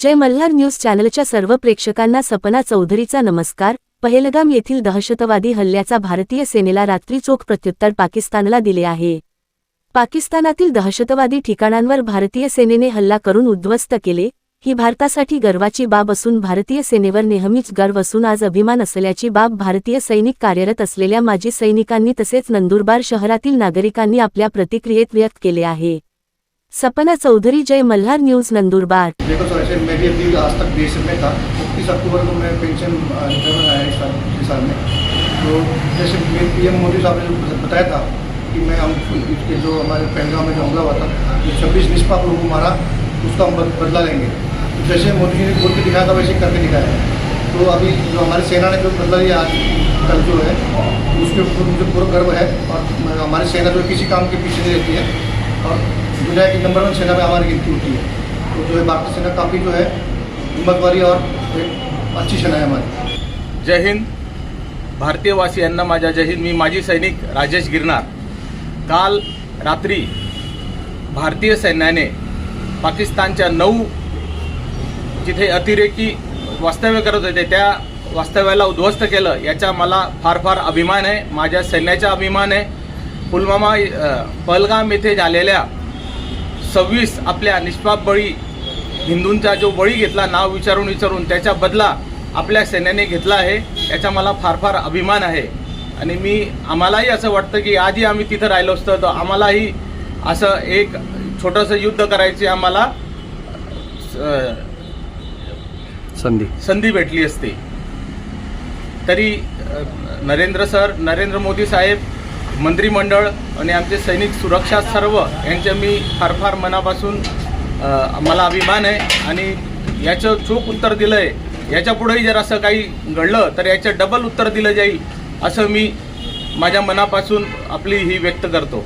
जय Malhar news चॅनलच्या सर्व प्रेक्षकांना सपना चौधरीचा नमस्कार. पहेलगाम येथील दहशतवादी हल्ल्याचा भारतीय सेनेला रात्री चोख प्रत्युत्तर पाकिस्तानला दिले आहे. पाकिस्तानातील दहशतवादी ठिकाणांवर भारतीय सेनेने हल्ला करून उद्ध्वस्त केले. ही भारतासाठी गर्वाची बाब असून भारतीय सेनेवर नेहमीच गर्व असून आज अभिमान असल्याची बाब भारतीय सैनिक कार्यरत असलेल्या माजी सैनिकांनी तसेच नंदुरबार शहरातील नागरिकांनी आपल्या प्रतिक्रियेत व्यक्त केले आहे. सपना चौधरी जय मल्हार न्यूज़ नंदुरबार। देखो सर, ऐसे मैं भी अभी आज तक बी में था। इकतीस अक्टूबर को मैं पेंशन रिटर्न आया इस साल साल में। तो जैसे पी एम मोदी साहब ने बताया था कि मैं हम इसके जो हमारे पहलगाम में जो हमला हुआ था, जो छब्बीस निष्पाप लोगों मारा उसका हम बदला लेंगे। तो जैसे मोदी जी ने बोल के दिखाया था, वैसे करके दिखाया तो अभी जो हमारी सेना ने जो बदला लिया आज, कल जो है, उसके ऊपर मुझे पूरा गर्व है और हमारी सेना जो किसी काम के पीछे नहीं रहती है। और दुनिया की नंबर वन सेना में हमारी गिनती होती है। तो जो है भारतीय सेना काफ़ी जो है हिम्मत वाली और एक अच्छी सेना है हमारी। जय हिंद। भारतीय वासियांना माझ्या जय हिंद. मी माजी सैनिक राजेश गिरनार. काल रात्री भारतीय सैन्याने पाकिस्तानच्या नऊ जिथे अतिरेकी वास्तव्य करत होते त्या वास्तव्याला उद्ध्वस्त केलं. याचा मला फार फार अभिमान आहे. माझ्या सैन्याचा अभिमान आहे. पुलवामा पहलगाम येथे झालेल्या सव्वीस आपल्या निष्पाप बळी हिंदूंचा जो बळी घेतला नाव विचारून विचारून त्याचा बदला आपल्या सेनेने घेतला आहे. याचा मला फार फार अभिमान आहे. आणि मी आम्हालाही असं वाटतं की आधी आम्ही तिथं राहिलो असतो तर आम्हालाही असं एक छोटंसं युद्ध करायची आम्हाला संधी. संधी भेटली असती. तरी नरेंद्र सर नरेंद्र मोदी साहेब मंत्रिमंडळ आणि आमचे सैनिक सुरक्षा सर्व यांचे मी फार फार मनापासून मला अभिमान आहे. आणि याचं चोख उत्तर दिलं आहे याच्या पुढेही जर असं काही घडलं तर याचं डबल उत्तर दिलं जाईल असं मी माझ्या मनापासून आपली ही व्यक्त करतो.